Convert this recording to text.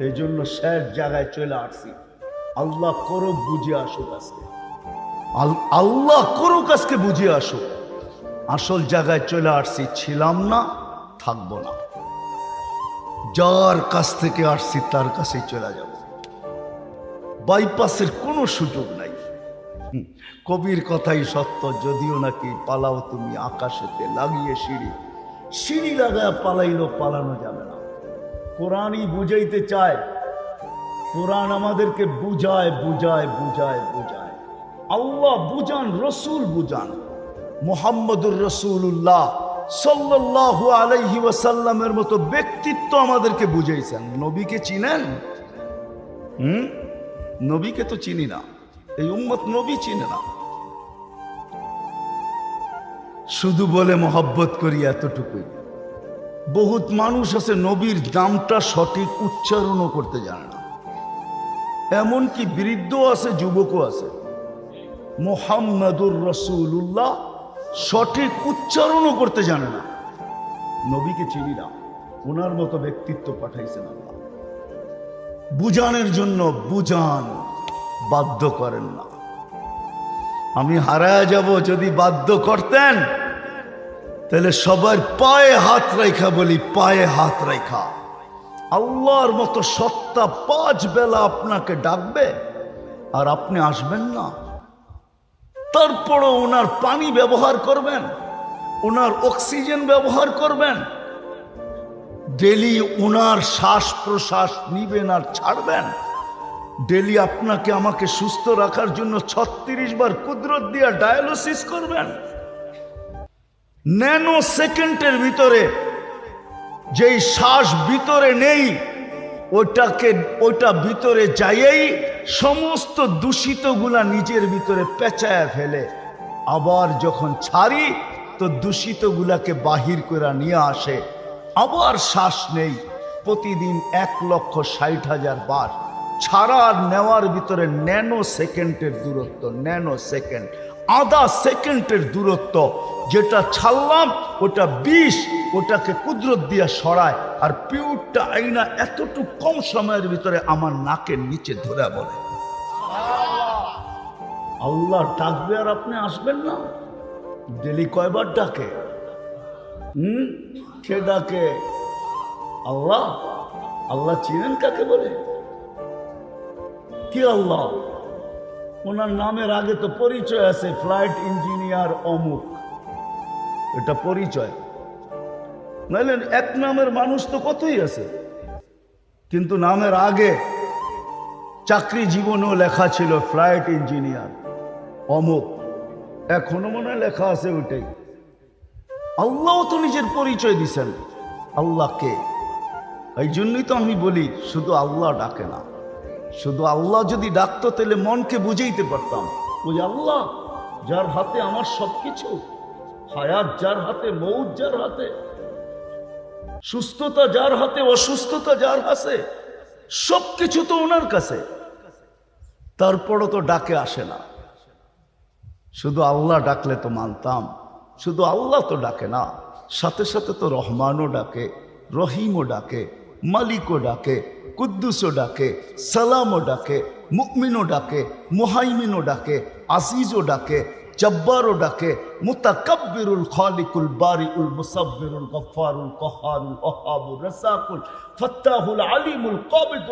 এই জন্য শেষ জায়গায় চলে আসছি। আল্লাহ করুক বুঝে আসুক আজকে। আল্লাহ করুক আজকে বুঝে আসুক। আসল জায়গায় চলে আসছি, ছিলাম না, থাকব না। যার কাছ থেকে আসছি, তার কাছেই চলে যাব। বাইপাসের কোনো সুযোগ নাই। কবির কথাই সত্য, যদিও নাকি পালাও তুমি আকাশেতে, লাগিয়ে সিঁড়ি। সিঁড়ি লাগায় পালাইলো পালানো যাবে না। কোরআনই বুঝাইতে চায়। কোরআন আমাদেরকে বুঝায় বুঝায় বুঝায় বুঝায়। আল্লাহ বুঝান, রসুল বুঝান। মোহাম্মদুর রসুল্লাহ সাল্লাল্লাহু আলাইহি ওয়াসাল্লামের মতো ব্যক্তিত্ব আমাদেরকে বুঝাইছেন। নবীকে চিনেন? হুম? নবীকে তো চিনি না। এই উম্মত নবী চিনে না। শুধু বলে মহব্বত করি এতটুকুই। বহুত মানুষ আছে, নবীর দামটা সঠিক উচ্চারণও করতে জানে না। এমনকি বৃদ্ধ আছে, যুবকও আছে। মোহাম্মদুর রসুল্লাহ সঠিক উচ্চারণও করতে জানে না। নবীকে চিনি না, ওনার মতো ব্যক্তিত্ব পাঠাইছেন আল্লাহ। বুঝানোর জন্য বুঝান, বাধ্য করেন না। আমি হারায় যাব যদি বাধ্য করতেন। তাহলে সবার পায়ে হাত রেখা বলি, পায়ে হাত রেখা আল্লাহর মতো সত্তা পাঁচ বেলা আপনাকে ডাকবে আর আপনি আসবেন না। তারপরও ওনার পানি ব্যবহার করবেন, ওনার অক্সিজেন ব্যবহার করবেন, ডেলি ওনার শ্বাস প্রশ্বাস নিবেন আর ছাড়বেন। ডেলি আপনাকে আমাকে সুস্থ রাখার জন্য ছত্রিশ বার কুদরত দিয়া ডায়ালিসিস করবেন। ন্যানো সেকেন্ডের ভিতরে যেই শ্বাস ভিতরে নেই ওটাকে ওটা ভিতরে যাইয়েই সমস্ত দূষিতগুলা নিজের ভিতরে পেঁচায় ফেলে। আবার যখন ছাড়ি, তো দূষিতগুলাকে বাহির করে নিয়ে আসে। আবার শ্বাস নেই, প্রতিদিন এক লক্ষ ষাট হাজার বার। ছাড়া আর নেওয়ার ভিতরে ন্যানো সেকেন্ডের দূরত্ব ন্যানো সেকেন্ড আধা সেকেন্ডের দূরত্ব। যেটা ছাড়লাম, ওটা বিষ, ওটাকে কুদরত দিয়ে সরায়, আর পিউরটা আইনা এতটুকু কম সময়ের ভিতরে আমার নাকের নিচে ধরে বলে। আল্লাহ ডাকবে আর আপনি আসবেন না? ডেলি কয়বার ডাকে? হুম? কে ডাকে? আল্লাহ? আল্লাহ চিনেন কাকে বলে? কি আল্লাহ? ওনার নামের আগে তো পরিচয় আছে, ফ্লাইট ইঞ্জিনিয়ার অমুক। এটা পরিচয়। নাইলে এক নামের মানুষ তো কতই আছে? কিন্তু নামের আগে চাকরি জীবনেও লেখা ছিল ফ্লাইট ইঞ্জিনিয়ার অমুক। এখনও মনে লেখা আছে ওইটাই। আল্লাহ তো নিজের পরিচয় দিছেন। আল্লাহকে এই জন্যই তো আমি বলি, শুধু আল্লাহ ডাকে না। শুধু আল্লাহ যদি ডাকতো, তাহলে মনকে বুঝাইতে পারতাম। ওই আল্লাহ, যার হাতে আমার সবকিছু। হায়াত যার হাতে, মৌত যার হাতে, সুস্থতা যার হাতে, অসুস্থতা যার হাতে, সবকিছু তো ওনার কাছে। তারপরও তো ডাকে আসে না। শুধু আল্লাহ ডাকলে তো মানতাম, শুধু আল্লাহ তো ডাকে না, সাথে সাথে তো রহমানও ডাকে, রহিমও ডাকে, মালিকও ডাকে, কুদ্দুসও ডাকে, সালামও ডাকে মুকমিনও ডাকে, মুহাইমিনও ডাকে, আজিজও ডাকে জব্বারও ডাকে মুতাকাব্বিরুল খালিকুল বারিউল মুসাব্বিরুল গফফারুল কহারুল ওহাবুর রাসাকুল ফত্তাহুল আলিমুল কাবিদুল